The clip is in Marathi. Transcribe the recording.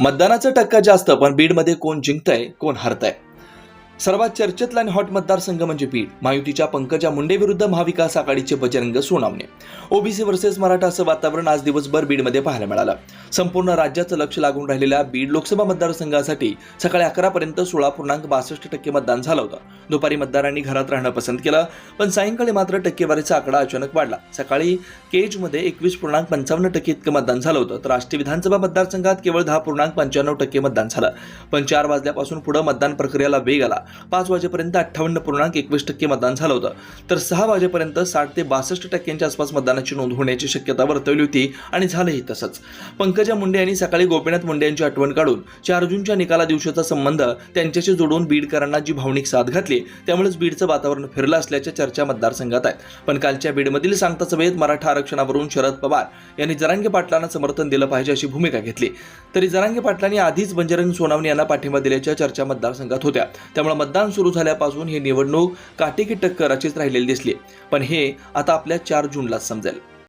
मतदानाचा टक्का जास्त पण बीडमध्ये कोण जिंकतंय कोण हरतंय? सर्वात चर्चेतला आणि हॉट मतदारसंघ म्हणजे बीड. महायुतीच्या पंकजा मुंडे विरुद्ध महाविकास आघाडीचे बजरंग सोनावणे. ओबीसी वर्सेस मराठा असं वातावरण आज दिवसभर बीडमध्ये पाहायला मिळालं. संपूर्ण राज्याचं लक्ष लागून राहिलेल्या बीड लोकसभा मतदारसंघासाठी सकाळी अकरापर्यंत सोळा पूर्णांक बासष्ट टक्के मतदान झालं होतं. दुपारी मतदारांनी घरात राहणं पसंत केलं पण सायंकाळी मात्र टक्केवारीचा आकडा अचानक वाढला. सकाळी केजमध्ये एकवीस पूर्णांक पंचावन्न टक्के इतकं मतदान झालं होतं तर राष्ट्रीय विधानसभा मतदारसंघात केवळ दहा पूर्णांक पंच्याण्णव टक्के मतदान झालं. पण चार वाजल्यापासून पुढे मतदान प्रक्रियेला वेग आला. पाच वाजेपर्यंत अठ्ठावन्न पूर्णांक एकवीस टक्के मतदान झालं होतं. तर सहा वाजेपर्यंत साठ ते बासष्ट टक्क्यांच्या आसपास मतदानाची नोंद होण्याची शक्यता वर्तवली होती आणि झालंही तसंच. पंकजा मुंडे यांनी सकाळी गोपीनाथ मुंडे यांची आठवण काढून चार जूनच्या निकाला दिवशीचा संबंध त्यांच्याशी जोडून बीडकरांना जी भावनिक साथ घातली त्यामुळेच बीडचं वातावरण फिरलं असल्याच्या चर्चा मतदारसंघात आहेत. पण कालच्या बीडमधील सांगता सभेत मराठा आरक्षणावरून शरद पवार यांनी जरांगे पाटलांना समर्थन दिलं पाहिजे अशी भूमिका घेतली. तरी जरांगे पाटलांनी आधीच बंजरंग सोनावणे यांना पाठिंबा दिल्याच्या चर्चा मतदारसंघात होत्या. त्यामुळे मतदान सुरू झाल्यापासून ही निवडणूक काटेकी टक्कर अशीच राहिलेली दिसली. पण हे आता आपल्या चार जूनलाच समजेल.